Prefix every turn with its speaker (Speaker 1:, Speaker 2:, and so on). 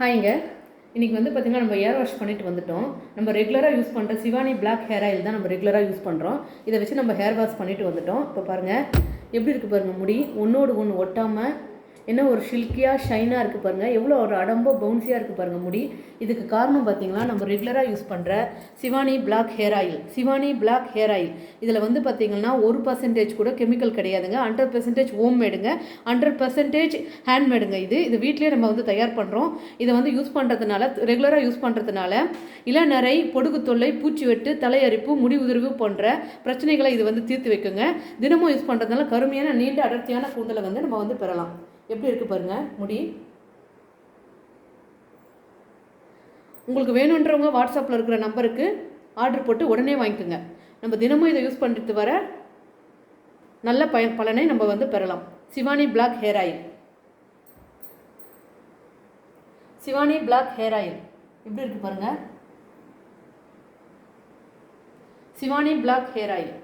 Speaker 1: ஹாய்ங்க. இன்றைக்கி வந்து பார்த்திங்கன்னா நம்ம ஏர் வாஷ் பண்ணிட்டு வந்துட்டோம். நம்ம ரெகுலராக யூஸ் பண்ணுற சிவானி பிளாக் ஹேர் ஆயில் தான் நம்ம ரெகுலராக யூஸ் பண்ணுறோம் இதை வச்சு நம்ம ஹேர் வாஷ் பண்ணிட்டு வந்துட்டோம். இப்போ பாருங்கள் எப்படி இருக்குது பாருங்கள் முடி ஒன்றோடு ஒன்று ஒட்டாமல் என்ன ஒரு ஷில்கியாக ஷைனாக இருக்குது பாருங்கள் எவ்வளோ ஒரு அடம்போ பவுன்சியாக இருக்குது பாருங்கள் முடி. இதுக்கு காரணம் பார்த்தீங்கன்னா நம்ம ரெகுலராக யூஸ் பண்ணுற Shivani black hair oil Shivani black hair oil இதில் வந்து பார்த்தீங்கன்னா ஒரு பர்சன்டேஜ் கூட கெமிக்கல் கிடையாதுங்க. ஹண்ட்ரட் பர்சன்டேஜ் ஹோம் மேடுங்க ஹண்ட்ரட் பர்சன்டேஜ் ஹேண்ட்மேடுங்க இது. இது வீட்லேயே நம்ம வந்து தயார் பண்ணுறோம் இதை வந்து யூஸ் பண்ணுறதுனால ரெகுலராக யூஸ் பண்ணுறதுனால இளநரை பொடுகு தொல்லை பூச்சி வெட்டு தலையரிப்பு முடி உதிர்வு போன்ற பிரச்சனைகளை இது வந்து தீர்த்து வைக்குங்க. தினமும் யூஸ் பண்ணுறதுனால கருமையான நீண்ட அடர்த்தியான கூந்தலை வந்து நம்ம வந்து பெறலாம். எப்படி இருக்குது பாருங்க முடி? உங்களுக்கு வேணுன்றவங்க வாட்ஸ்அப்பில் இருக்கிற நம்பருக்கு ஆர்டர் போட்டு உடனே வாங்கிக்கோங்க. நம்ம தினமும் இதை யூஸ் பண்ணிட்டு வர நல்ல பயன் பலனை நம்ம வந்து பெறலாம். Shivani black hair oil Shivani black hair oil எப்படி இருக்கு பாருங்க? Shivani black hair oil